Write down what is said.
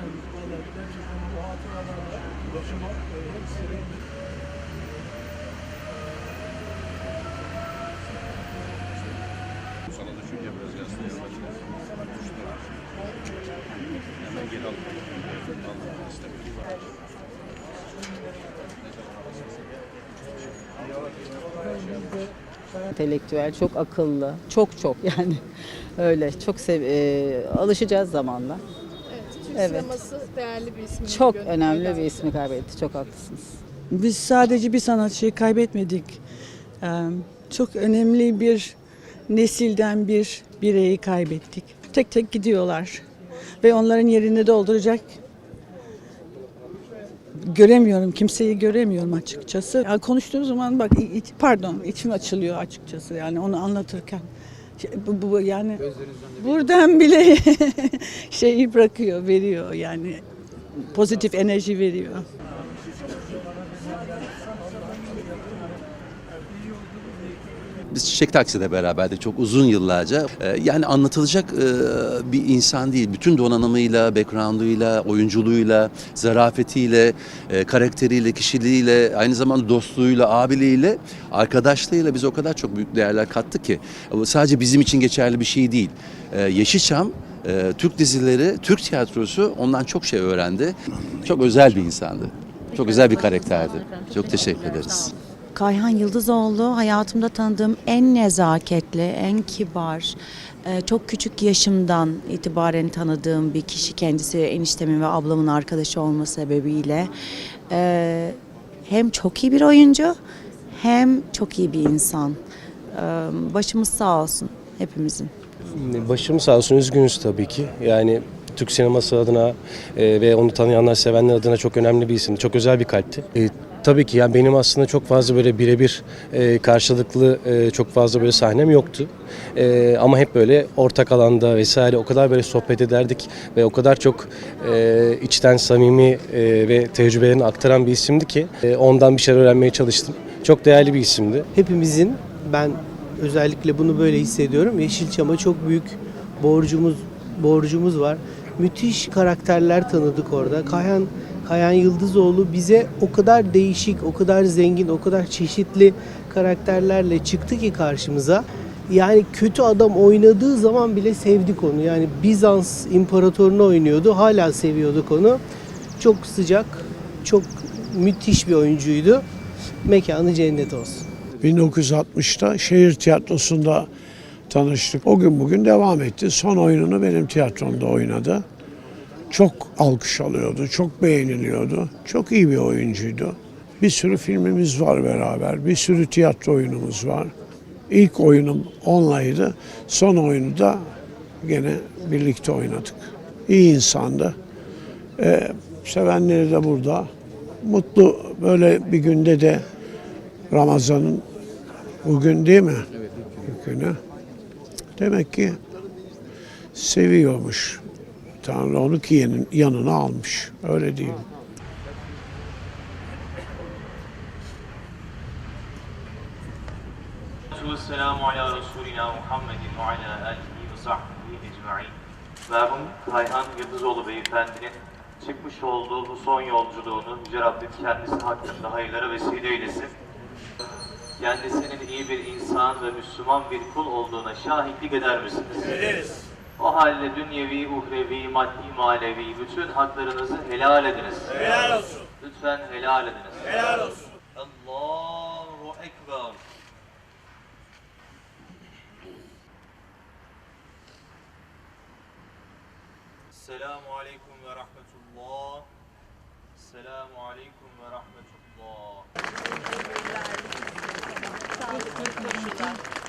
aynen. Gerçekten bu hatıralarla e, hepsi Sana düşünce biraz yansıyor. Hemen geri al. Al, istemiyorum. Entelektüel, çok akıllı, çok çok yani öyle çok sev e, alışacağız zamanla. Evet, Türk Evet. sineması değerli bir ismi. Çok önemli bir ismi kaybetti. Çok haklısınız. Biz sadece bir sanatçıyı kaybetmedik. Ee, Çok önemli bir nesilden bir bireyi kaybettik. Tek tek gidiyorlar. Ve onların yerini dolduracak göremiyorum. Kimseyi göremiyorum açıkçası. Ya konuştuğum zaman bak i- pardon içim açılıyor açıkçası yani onu anlatırken. Şey, Bu, bu yani buradan bile şeyi bırakıyor, veriyor yani pozitif enerji veriyor. Biz Çiçek Taksi'de beraberdik çok uzun yıllarca. Ee, Yani anlatılacak e, bir insan değil. Bütün donanımıyla, background'uyla, oyunculuğuyla, zarafetiyle, e, karakteriyle, kişiliğiyle, aynı zamanda dostluğuyla, abiliğiyle, arkadaşlığıyla biz o kadar çok büyük değerler kattık ki. Sadece bizim için geçerli bir şey değil. Ee, Yeşilçam, e, Türk dizileri, Türk tiyatrosu ondan çok şey öğrendi. Çok özel bir insandı. Çok özel bir karakterdi. Çok teşekkür ederiz. Kayhan Yıldızoğlu hayatımda tanıdığım en nezaketli, en kibar, e, çok küçük yaşımdan itibaren tanıdığım bir kişi kendisi eniştemin ve ablamın arkadaşı olması sebebiyle. E, Hem çok iyi bir oyuncu hem çok iyi bir insan. E, Başımız sağ olsun hepimizin. Başım sağ olsun üzgünüz tabii ki. Yani Türk sineması adına e, ve onu tanıyanlar, sevenler adına çok önemli bir isimdi. Çok özel bir kalpti. E, tabii ki yani benim aslında çok fazla böyle birebir e, karşılıklı e, çok fazla böyle sahnem yoktu. E, ama hep böyle ortak alanda vesaire o kadar böyle sohbet ederdik ve o kadar çok e, içten samimi e, ve tecrübelerini aktaran bir isimdi ki e, ondan bir şeyler öğrenmeye çalıştım. Çok değerli bir isimdi. hepimizin ben özellikle bunu böyle hissediyorum. Yeşilçam'a çok büyük borcumuz borcumuz var. Müthiş karakterler tanıdık orada. Kayhan Kayan Yıldızoğlu bize o kadar değişik, o kadar zengin, o kadar çeşitli karakterlerle çıktı ki karşımıza. Yani kötü adam oynadığı zaman bile sevdik onu. Yani Bizans imparatorunu oynuyordu. Hala seviyorduk onu. Çok sıcak, çok müthiş bir oyuncuydu. Mekanı cennet olsun. 1960'ta şehir tiyatrosunda tanıştık. O gün bugün devam etti. Son oyununu benim tiyatromda oynadı. Çok alkış alıyordu, çok beğeniliyordu. Çok iyi bir oyuncuydu. Bir sürü filmimiz var beraber, bir sürü tiyatro oyunumuz var. İlk oyunum onlaydı. Son oyunu da gene birlikte oynadık. İyi insandı. Ee, sevenleri de burada. Mutlu böyle bir günde de Ramazan'ın bugün değil mi? Evet. Günü. Demek ki seviyormuş. Tanrı onu ki yanın- yanına almış. Öyle değil. Selamu ala Resulina Muhammedin ve ala alihi ve sahbihi ecma'in. Merhum Kayhan Yıldızoğlu Beyefendinin çıkmış olduğu bu son yolculuğunu Yüce Rabbim kendisi hakkında hayırlara vesile eylesin. Kendisinin iyi bir insan ve Müslüman bir kul olduğuna şahitlik eder misiniz? Ederiz. O halde dünyevi, uhrevi, maddi, manevi bütün haklarınızı helal ediniz. Helal olsun. Lütfen helal ediniz. Helal olsun. Allahu Ekber. Selamu aleyküm ve rahmetullah. Selamu aleyküm ve rahmetullah. done.